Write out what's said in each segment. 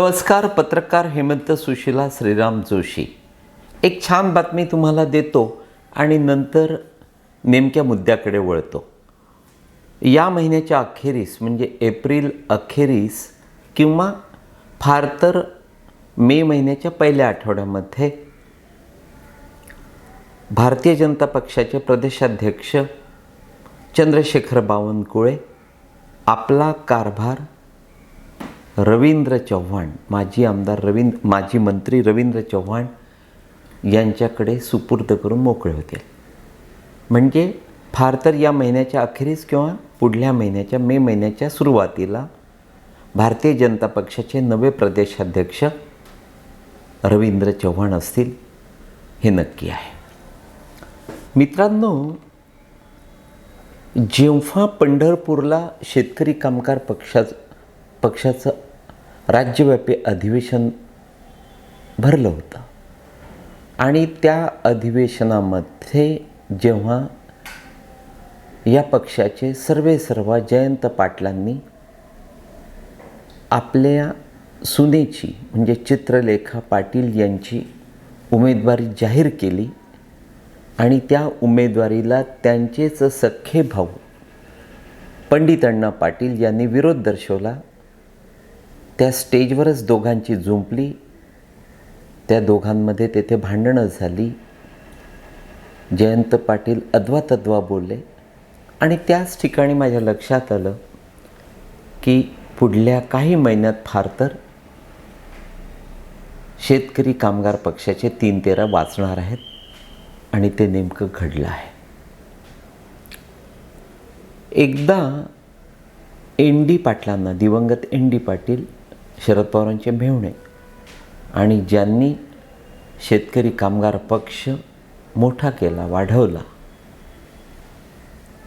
नमस्कार पत्रकार हेमंत सुशिला श्रीराम जोशी. एक छान बातमी तुम्हाला देतो आणि नंतर नेमक्या मुद्द्याकडे वळतो. या महिन्याच्या अखेरीस म्हणजे एप्रिल अखेरीस किंवा फार तर मे महिन्याच्या पहिल्या आठवड्यामध्ये भारतीय जनता पक्षाचे प्रदेशाध्यक्ष चंद्रशेखर बावनकुळे आपला कारभार रवींद्र चव्हाण माजी आमदार रवींद्र माजी मंत्री रवींद्र चव्हाण यांच्याकडे सुपूर्द करून मोकळे होतील म्हणजे फार तर या महिन्याच्या अखेरीस किंवा पुढल्या महिन्याच्या मे महिन्याच्या सुरुवातीला भारतीय जनता पक्षाचे नवे प्रदेशाध्यक्ष रवींद्र चव्हाण असतील हे नक्की आहे. मित्रांनो जेव्हा पंढरपूरला शेतकरी कामगार पक्षाचं पक्षाचं राज्यव्यापी अधिवेशन भरलं होतं. आणि त्या अधिवेशनामध्ये जेव्हा या पक्षाचे सर्वे सर्व जयंत पाटलांनी आपल्या सुनेची म्हणजे चित्रलेखा पाटील यांची उमेदवारी जाहीर केली आणि त्या उमेदवारीला त्यांचेच सख्खे भाऊ पंडित अण्णा पाटील यांनी विरोध दर्शवला. त्या स्टेजवरच दोघांची जुंपली. त्या दोघांमध्ये तेथे भांडणं झाली. जयंत पाटील अद्वा तद्वा बोलले. आणि त्याच ठिकाणी माझ्या लक्षात आलं की पुढल्या काही महिन्यात फार तर शेतकरी कामगार पक्षाचे तीन तेरा वाचणार आहेत आणि ते नेमकं घडलं आहे. एकदा एन डी पाटलांना दिवंगत एन डी पाटील शरद पवारांचे भेवणे आणि ज्यांनी शेतकरी कामगार पक्ष मोठा केला वाढवला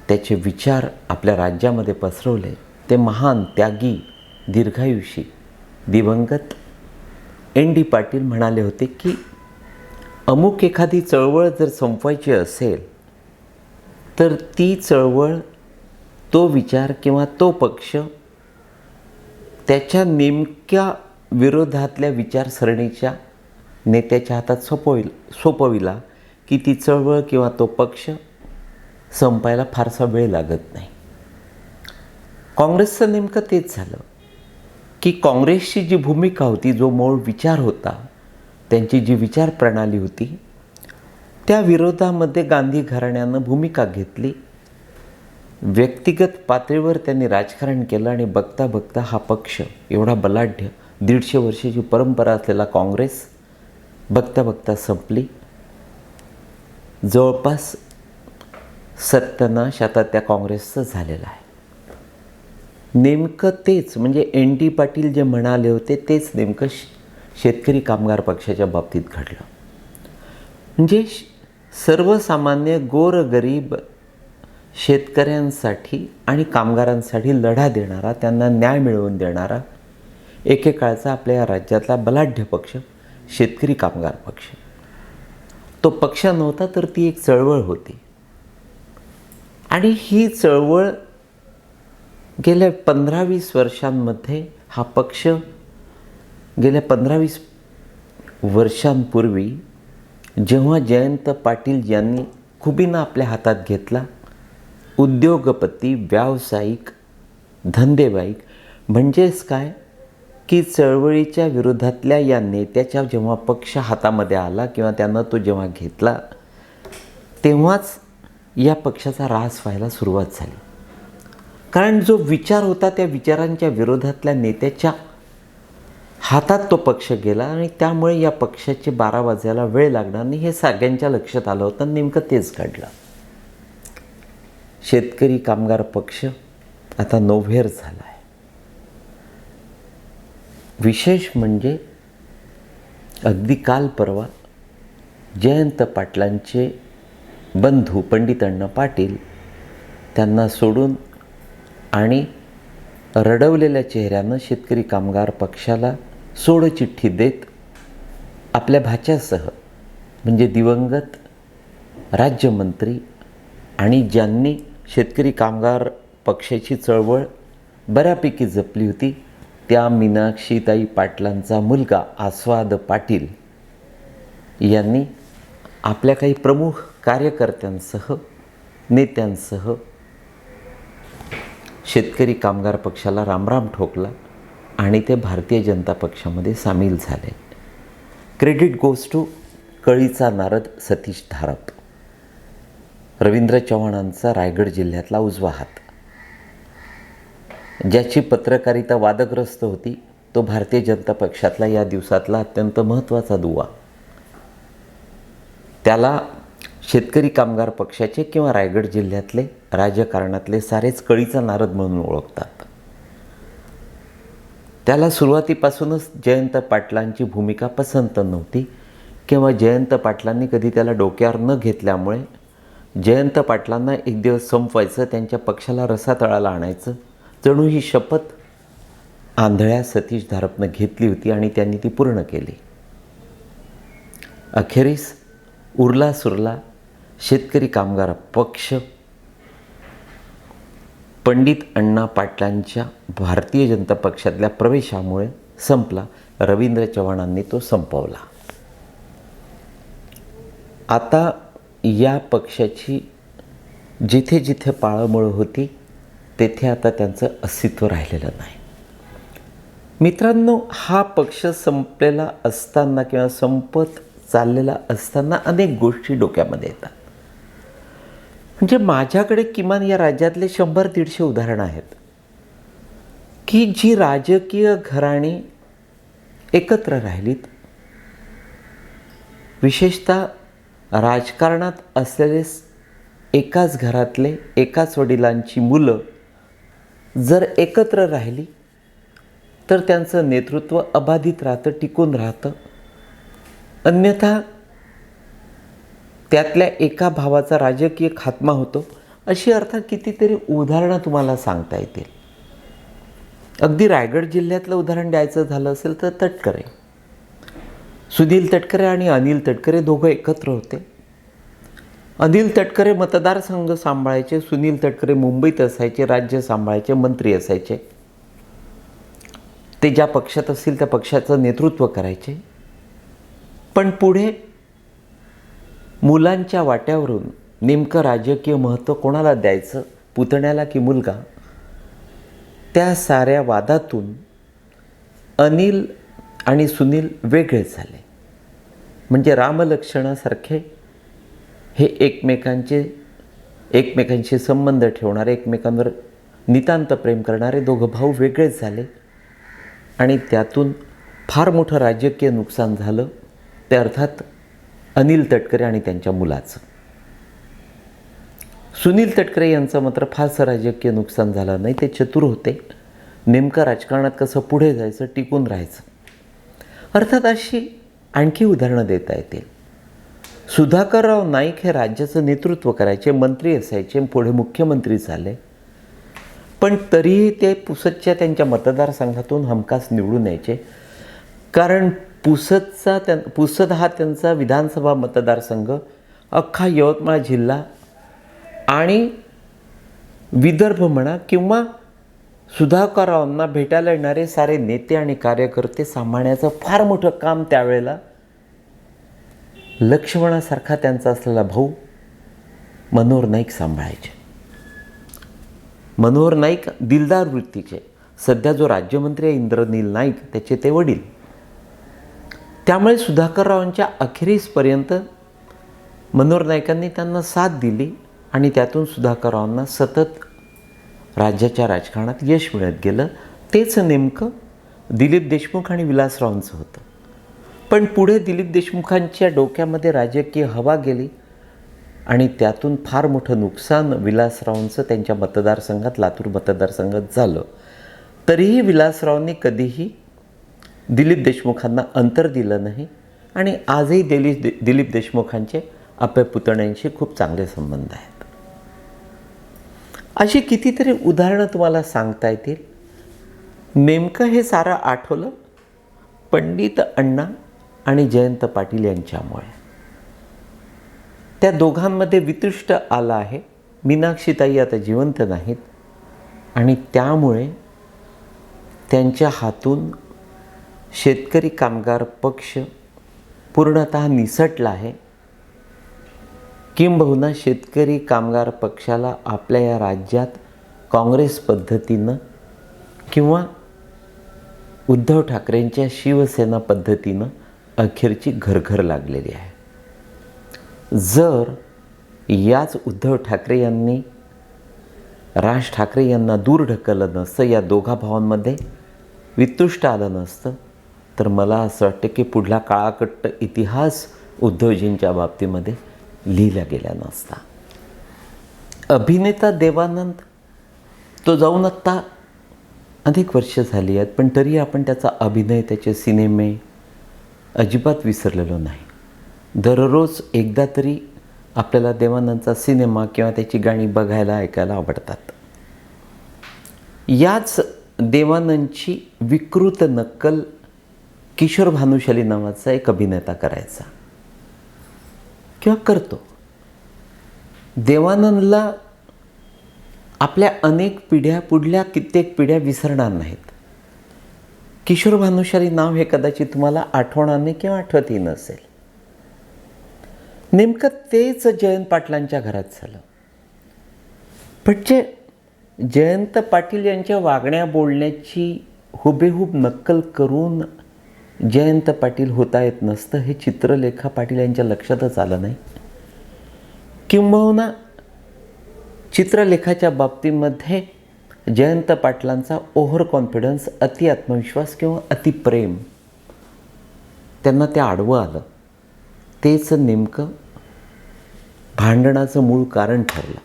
त्याचे विचार आपल्या राज्यामध्ये पसरवले ते महान त्यागी दीर्घायुषी दिवंगत एन डी पाटील म्हणाले होते की अमुक एखादी चळवळ जर संपवायची असेल तर ती चळवळ तो विचार किंवा तो पक्ष त्याच्या नेमक्या विरोधातल्या विचारसरणीच्या नेत्याच्या हातात सोपविल सोपविला की ती चळवळ किंवा तो पक्ष संपायला फारसा वेळ लागत नाही. काँग्रेसचं नेमकं तेच झालं की काँग्रेसची जी भूमिका होती जो मूळ विचार होता त्यांची जी विचार प्रणाली होती त्या विरोधामध्ये गांधी घराण्यानं भूमिका घेतली. व्यक्तिगत पातळीवर त्यांनी राजकारण केलं आणि बघता बघता हा पक्ष एवढा बलाढ्य दीडशे वर्षाची परंपरा असलेला काँग्रेस बघता बघता संपली. जवळपास सत्यानाश आता त्या काँग्रेसचं झालेलं आहे. नेमकं तेच म्हणजे एन टी पाटील जे म्हणाले होते तेच नेमकं श- शेतकरी कामगार पक्षाच्या बाबतीत घडलं. म्हणजे श- सर्वसामान्य गोरगरीब शेतकऱ्यांसाठी आणि कामगारांसाठी लढा देणारा त्यांना न्याय मिळवून देणारा एकेकाळचा आपल्या या राज्यातला बलाढ्य पक्ष शेतकरी कामगार पक्ष. तो पक्ष नव्हता तर ती एक चळवळ होती. आणि ही चळवळ गेल्या पंधरा वीस वर्षांमध्ये हा पक्ष गेल्या पंधरा वीस वर्षांपूर्वी जेव्हा जयंत पाटील यांनी खुबीनं आपल्या हातात घेतला उद्योगपती व्यावसायिक धंदेवाईक म्हणजेच काय? की चळवळीच्या विरोधातल्या या नेत्याच्या जेव्हा पक्ष हातामध्ये आला किंवा त्यानं तो जेव्हा घेतला तेव्हाच या पक्षाचा ऱ्हास व्हायला सुरुवात झाली. कारण जो विचार होता त्या विचारांच्या विरोधातल्या नेत्याच्या हातात तो पक्ष गेला आणि त्यामुळे या पक्षाचे बारा वाजायला वेळ लागणार नाही हे सगळ्यांच्या लक्षात आलं होतं नेमकं तेच घडलं. शेतकरी कामगार पक्ष आता नोव्हेर झाला आहे विशेष म्हणजे अगदी काल परवा जयंत पाटलांचे बंधू पंडित अण्णा पाटील त्यांना सोडून आणि रडवलेल्या चेहऱ्यानं शेतकरी कामगार पक्षाला सोडचिठ्ठी देत आपल्या भाच्यासह म्हणजे दिवंगत राज्यमंत्री आणि ज्यांनी शेतकरी कामगार पक्षाची चळवळ बऱ्यापैकी जपली होती. त्या मीनाक्षीताई पाटलांचा मुलगा आस्वाद पाटील यांनी आपल्या काही प्रमुख कार्यकर्त्यांसह नेत्यांसह शेतकरी कामगार पक्षाला रामराम ठोकला आणि ते भारतीय जनता पक्षामध्ये सामील झाले. क्रेडिट गोज टू कळीचा नारद सतीश धारप रवींद्र चव्हाणांचा रायगड जिल्ह्यातला उजवा हात. ज्याची पत्रकारिता वादग्रस्त होती तो भारतीय जनता पक्षातला या दिवसातला अत्यंत महत्त्वाचा दुवा. त्याला शेतकरी कामगार पक्षाचे किंवा रायगड जिल्ह्यातले राजकारणातले सारेच कळीचा नारद म्हणून ओळखतात. त्याला सुरुवातीपासूनच जयंत पाटलांची भूमिका पसंत नव्हती किंवा जयंत पाटलांनी कधी त्याला डोक्यावर न घेतल्यामुळे जयंत पाटलांना एक दिवस संपवायचं त्यांच्या पक्षाला रसातळाला आणायचं. जणू ही शपथ आंधळ्या सतीश धारपनं घेतली होती आणि त्यांनी ती पूर्ण केली. अखेरीस उरला सुरला शेतकरी कामगार पक्ष पंडित अण्णा पाटलांच्या भारतीय जनता पक्षातल्या प्रवेशामुळे संपला. रवींद्र चव्हाणांनी तो संपवला. आता या पक्षाची जिथे जिथे पाळंमुळं होती तेथे आता त्यांचं अस्तित्व राहिलेलं नाही. मित्रांनो हा पक्ष संपलेला असताना किंवा संपत चाललेला असताना अनेक गोष्टी डोक्यामध्ये येतात. म्हणजे माझ्याकडे किमान या राज्यातले शंभर दीडशे उदाहरणं आहेत. की जी राजकीय घराणी एकत्र राहिलीत. विशेषतः राजकारणात असलेले एकाच घरातले एकाच वडिलांची मुलं जर एकत्र राहिली तर त्यांचं नेतृत्व अबाधित राहतं टिकून राहतं. अन्यथा त्यातल्या एका भावाचा राजकीय खात्मा होतो. अशी अर्थात कितीतरी उदाहरणं तुम्हाला सांगता येतील. अगदी रायगड जिल्ह्यातलं उदाहरण द्यायचं झालं असेल तर तटकरे. सुनील तटकरे आणि अनिल तटकरे दोघं एकत्र होते. अनिल तटकरे मतदारसंघ सांभाळायचे सुनील तटकरे मुंबईत असायचे राज्य सांभाळायचे मंत्री असायचे. ते ज्या पक्षात असतील त्या पक्षाचं नेतृत्व करायचे. पण पुढे मुलांच्या वाट्यावरून नेमकं राजकीय महत्त्व कोणाला द्यायचं पुतण्याला की मुलगा? त्या साऱ्या वादातून अनिल आणि सुनील वेगळे झाले. म्हणजे रामलक्षणासारखे हे एकमेकांचे एकमेकांशी संबंध ठेवणारे एकमेकांवर नितांत प्रेम करणारे दोघं भाऊ वेगळेच झाले. आणि त्यातून फार मोठं राजकीय नुकसान झालं. ते अर्थात अनिल तटकरे आणि त्यांच्या मुलाचं. सुनील तटकरे यांचं मात्र फारसं राजकीय नुकसान झालं नाही. ते चतुर होते. नेमकं राजकारणात कसं पुढे जायचं टिकून राहायचं. अर्थात अशी आणखी उदाहरणं देता येतील. सुधाकरराव नाईक हे राज्याचं नेतृत्व करायचे मंत्री असायचे पुढे मुख्यमंत्री झाले. पण तरीही ते पुसदच्या त्यांच्या मतदारसंघातून हमखास निवडून यायचे. कारण पुसदचा त्या पुसद हा त्यांचा विधानसभा मतदारसंघ अख्खा यवतमाळ जिल्हा आणि विदर्भ म्हणा किंवा सुधाकररावांना भेटायला येणारे सारे नेते आणि कार्यकर्ते सांभाळण्याचं फार मोठं काम त्यावेळेला लक्ष्मणासारखा त्यांचा असलेला भाऊ मनोहर नाईक सांभाळायचे. मनोहर नाईक दिलदार वृत्तीचे. सध्या जो राज्यमंत्री आहे इंद्रनील नाईक त्याचे ते वडील. त्यामुळे सुधाकररावांच्या अखेरीसपर्यंत मनोहर नाईकांनी त्यांना साथ दिली आणि त्यातून सुधाकररावांना सतत राज्याच्या राजकारणात यश मिळत गेलं तेच नेमकं दिलीप देशमुख आणि विलासरावांचं होतं. पण पुढे दिलीप देशमुखांच्या डोक्यामध्ये राजकीय हवा गेली आणि त्यातून फार मोठं नुकसान विलासरावांचं त्यांच्या मतदारसंघात लातूर मतदारसंघात झालं. तरीही विलासरावांनी कधीही दिलीप देशमुखांना अंतर दिलं नाही आणि आजही दिलीप दिलीप देशमुखांचे आपल्या पुतण्यांशी खूप चांगले संबंध आहेत. अशी कितीतरी उदाहरणं तुम्हाला सांगता येतील. नेमकं हे सारं आठवलं? पंडित अण्णा आणि जयंत पाटील यांच्यामुळे. त्या दोघांमध्ये वितृष्ट आला आहे. मीनाक्षीताई आता जिवंत नाहीत. आणि त्यामुळे त्यांच्या हातून शेतकरी कामगार पक्ष पूर्णत निसटला आहे. किंबहुना शेतकरी कामगार पक्षाला आपल्या या राज्यात काँग्रेस पद्धतीनं किंवा उद्धव ठाकरेंच्या शिवसेना पद्धतीनं अखेरची घरघर लागलेली आहे. जर याच उद्धव ठाकरे यांनी राज ठाकरे यांना दूर ढकललं नसतं या दोघा भावांमध्ये वितुष्ट आलं नसतं तर मला असं वाटतं की पुढला काळाकट्ट इतिहास उद्धवजींच्या बाबतीमध्ये लिहिल्या गेल्या नसता. अभिनेता देवानंद तो जाऊन आत्ता अनेक वर्ष झाली आहेत पण तरी आपण त्याचा अभिनय त्याचे सिनेमे अजिबात विसरलेलो नाही. दररोज एकदा तरी आपल्याला देवानंदचा सिनेमा किंवा त्याची गाणी बघायला ऐकायला आवडतात. याच देवानंदची विकृत नक्कल किशोर भानुशाली नावाचा एक अभिनेता करायचा. किंवा करतो. देवानंदला आपल्या अनेक पिढ्या पुढल्या कित्येक पिढ्या विसरणार नाहीत. किशोर भानुशाली नाव हे कदाचित तुम्हाला आठवणार नाही किंवा आठवतही नसेल. नेमकं तेच जयंत पाटलांच्या घरात झालं. पण जे जयंत पाटील यांच्या वागण्या बोलण्याची हुबेहूब नक्कल करून जयंत पाटील होता येत नसतं हे चित्रलेखा पाटील यांच्या लक्षातच आलं नाही. किंबहुना चित्रलेखाच्या बाबतीमध्ये जयंत पाटलांचा ओव्हर कॉन्फिडन्स अति आत्मविश्वास किंवा अतिप्रेम त्यांना ते आडवं आलं. तेच नेमकं भांडणाचं मूळ कारण ठरलं.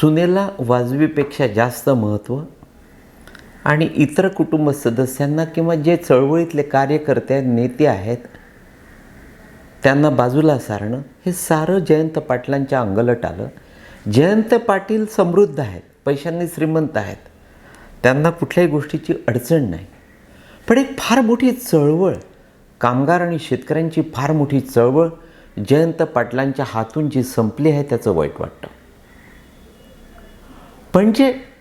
सुनेला वाजवीपेक्षा जास्त महत्त्व आणि इतर कुटुंब सदस्यांना किंवा जे चळवळीतले कार्यकर्ते आहेत नेते आहेत त्यांना बाजूला सारणं हे सारं जयंत पाटलांच्या अंगलट आलं. जयंत पाटील समृद्ध आहेत पैशांनी श्रीमंत आहेत. त्यांना कुठल्याही गोष्टीची अडचण नाही. पण एक फार मोठी चळवळ कामगार आणि शेतकऱ्यांची फार मोठी चळवळ जयंत पाटलांच्या हातून जी संपली आहे त्याचं वाईट वाटतं. पण जे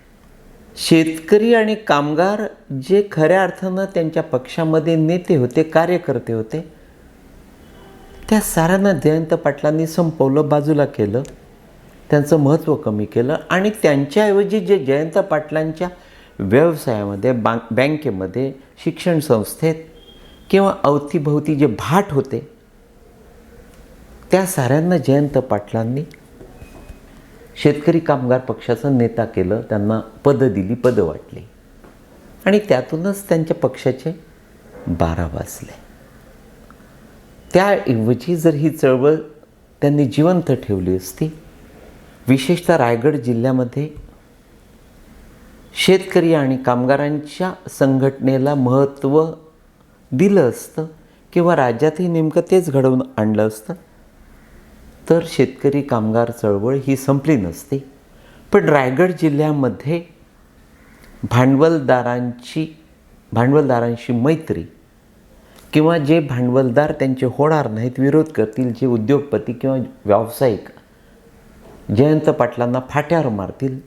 शेतकरी आणि कामगार जे खऱ्या अर्थानं त्यांच्या पक्षामध्ये नेते होते कार्यकर्ते होते त्या साऱ्यांना जयंत पाटलांनी संपवलं बाजूला केलं त्यांचं महत्त्व कमी केलं आणि त्यांच्याऐवजी जे जयंत पाटलांच्या व्यवसायामध्ये बँक बँकेमध्ये शिक्षण संस्थेत किंवा अवतीभोवती जे भाट होते त्या साऱ्यांना जयंत पाटलांनी शेतकरी कामगार पक्षाचं नेता केलं त्यांना पदं दिली पदं वाटली. आणि त्यातूनच त्यांच्या पक्षाचे बारा वाजले. त्याऐवजी जर ही चळवळ त्यांनी जिवंत ठेवली असती विशेषतः रायगड जिल्ह्यामध्ये शेतकरी आणि कामगारांच्या संघटनेला महत्त्व दिलं असतं किंवा राज्यातही नेमकं तेच घडवून आणलं असतं तर शेतकरी कामगार चळवळ ही संपली नसती. पण रायगड जिल्ह्यामध्ये भांडवलदारांची भांडवलदारांशी मैत्री किंवा जे भांडवलदार त्यांचे होणार नाहीत विरोध करतील जे उद्योगपती किंवा व्यावसायिक जयंत पाटलांना फाट्यावर मारतील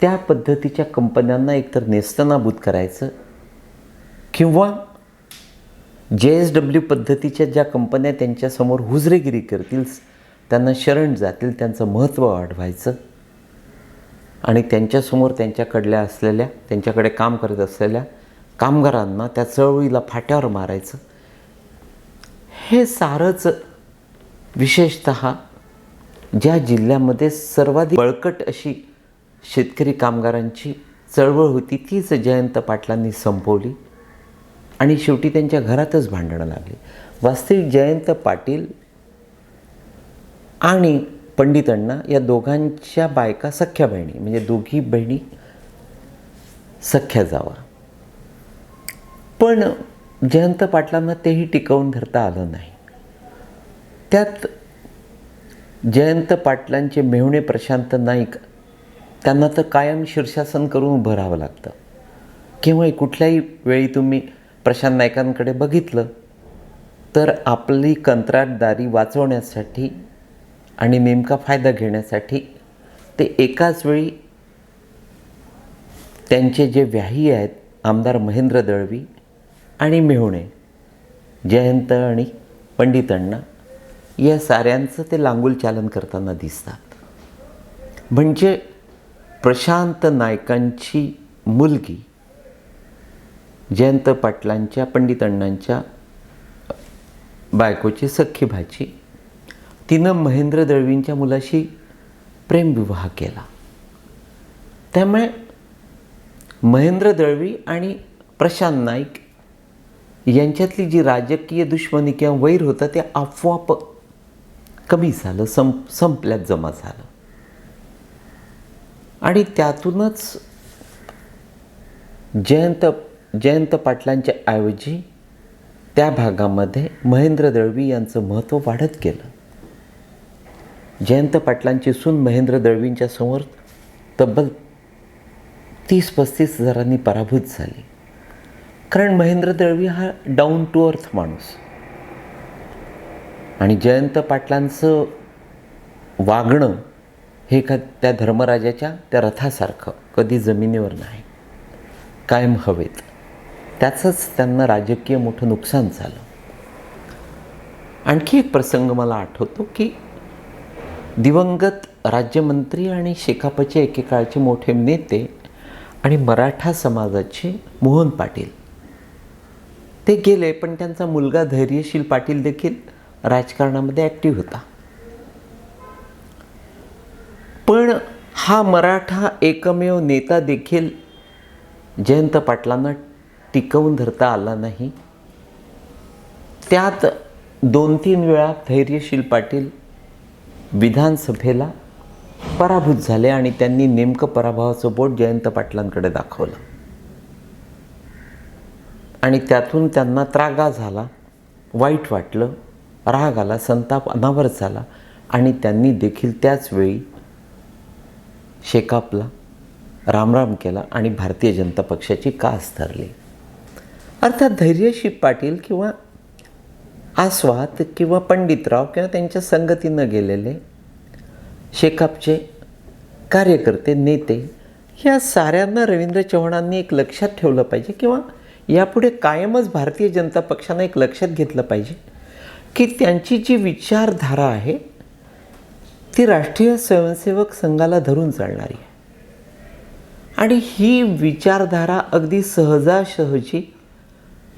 त्या पद्धतीच्या कंपन्यांना एकतर नेस्तनाबूत करायचं किंवा जे एस डब्ल्यू पद्धतीच्या ज्या कंपन्या त्यांच्यासमोर हुजरेगिरी करतील त्यांना शरण जातील त्यांचं महत्त्व वाढवायचं. आणि त्यांच्यासमोर त्यांच्याकडल्या असलेल्या त्यांच्याकडे काम करत असलेल्या कामगारांना त्या चळवळीला फाट्यावर मारायचं. हे सारंच विशेषत ज्या जिल्ह्यामध्ये सर्वाधिक बळकट अशी शेतकरी कामगारांची चळवळ होती तीच जयंत पाटलांनी संपवली. आणि शेवटी त्यांच्या घरातच भांडणं लागली. वास्तविक जयंत पाटील आणि पंडित अण्णा या दोघांच्या बायका सख्या बहिणी म्हणजे दोघी बहिणी सख्या जावा. पण जयंत पाटलांना तेही टिकवून धरता आलं नाही. त्यात जयंत पाटलांचे मेहुणे प्रशांत नाईक त्यांना तर कायम शीर्षासन करून उभं राहावं लागतं. केव्हाही कुठल्याही वेळी तुम्ही प्रशांत नायकांकडे बघितलं तर आपली कंत्राटदारी वाचवण्यासाठी आणि नेमका फायदा घेण्यासाठी ते एकाच वेळी त्यांचे जे व्याही आहेत आमदार महेंद्र दळवी आणि मेहुणे जयंत आणि पंडितांना या साऱ्यांचं ते लांगुल चालन करताना दिसतात. म्हणजे प्रशांत नायकांची मुलगी जयंत पाटलांच्या पंडितांनांच्या बायकोची सख्खी भाची. तिनं महेंद्र दळवींच्या मुलाशी प्रेमविवाह केला. त्यामुळे महेंद्र दळवी आणि प्रशांत नाईक यांच्यातली जी राजकीय दुश्मनी किंवा वैर होतं ते आपोआप कमी झालं संप संपल्यात जमा झालं. आणि त्यातूनच जयंत जयंत पाटलांच्या ऐवजी त्या भागामध्ये महेंद्र दळवी यांचं महत्त्व वाढत गेलं. जयंत पाटलांची सून महेंद्र दळवींच्या समोर तब्बल तीस पस्तीस हजारांनी पराभूत झाली. कारण महेंद्र दळवी हा डाऊन टू अर्थ माणूस. आणि जयंत पाटलांचं वागणं हे का त्या धर्मराजाच्या त्या रथासारखं कधी जमिनीवर नाही. कायम हवेत. त्याचंच त्यांना राजकीय मोठं नुकसान झालं. आणखी एक प्रसंग मला आठवतो की दिवंगत राज्यमंत्री आणि शेकापचे एकेकाळचे मोठे नेते आणि मराठा समाजाचे मोहन पाटील. ते गेले पण त्यांचा मुलगा धैर्यशील पाटील देखील राजकारणामध्ये ॲक्टिव्ह होता. पण हा मराठा एकमेव नेता देखील जयंत पाटलांना टिकवून धरता आला नाही. त्यात दोन तीन वेळा धैर्यशील पाटील विधानसभेला पराभूत झाले आणि त्यांनी नेमकं पराभवाचं बोट जयंत पाटलांकडे दाखवलं. आणि त्यातून त्यांना त्रागा झाला वाईट वाटलं राग आला संताप अनावर झाला आणि त्यांनी देखील त्याचवेळी शेकापला रामराम केला आणि भारतीय जनता पक्षाची कास धरली. अर्थात धैर्यशी पाटील किंवा आस्वाद किंवा पंडितराव किंवा त्यांच्या संगतीनं गेलेले शेकापचे कार्यकर्ते नेते ह्या साऱ्यांना रवींद्र चव्हाणांनी एक लक्षात ठेवलं पाहिजे किंवा यापुढे कायमच भारतीय जनता पक्षानं एक लक्षात घेतलं पाहिजे की त्यांची जी विचारधारा आहे ती राष्ट्रीय स्वयंसेवक संघाला धरून चालणारी आहे. आणि ही विचारधारा अगदी सहजासहजी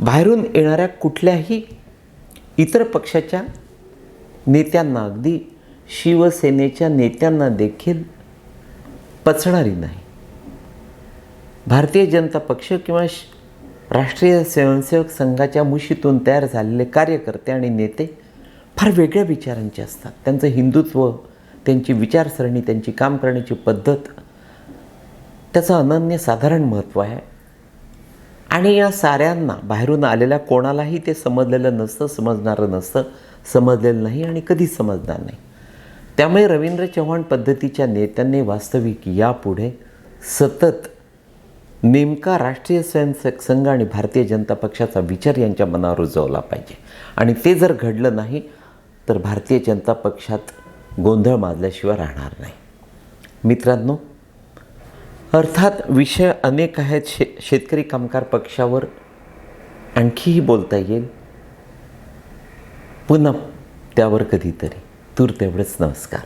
बाहेरून येणाऱ्या कुठल्याही इतर पक्षाच्या नेत्यांना अगदी शिवसेनेच्या नेत्यांना देखील पचणारी नाही. भारतीय जनता पक्ष किंवा श- राष्ट्रीय स्वयंसेवक संघाच्या मुशीतून तयार झालेले कार्यकर्ते आणि नेते फार वेगळ्या विचारांचे असतात. त्यांचं हिंदुत्व त्यांची विचारसरणी त्यांची काम करण्याची पद्धत त्याचं अनन्यसाधारण महत्त्व आहे. आणि या साऱ्यांना बाहेरून आलेल्या कोणालाही ते समजलेलं नसतं समजणारं नसतं समजलेलं नाही आणि कधीच समजणार नाही. त्यामुळे रवींद्र चव्हाण पद्धतीच्या नेत्यांनी वास्तविक यापुढे सतत नेमका राष्ट्रीय स्वयंसेवक संघ आणि भारतीय जनता पक्षाचा विचार यांच्या मनावर रुजवला पाहिजे. आणि ते जर घडलं नाही तर भारतीय जनता पक्षात गोंधळ माजल्याशिवाय राहणार नाही. मित्रांनो अर्थात विषय अनेक आहेत शे शेतकरी कामगार पक्षावर. आणखीही बोलता येईल. पुन्हा त्यावर कधीतरी. तूर तेवढेच नमस्कार.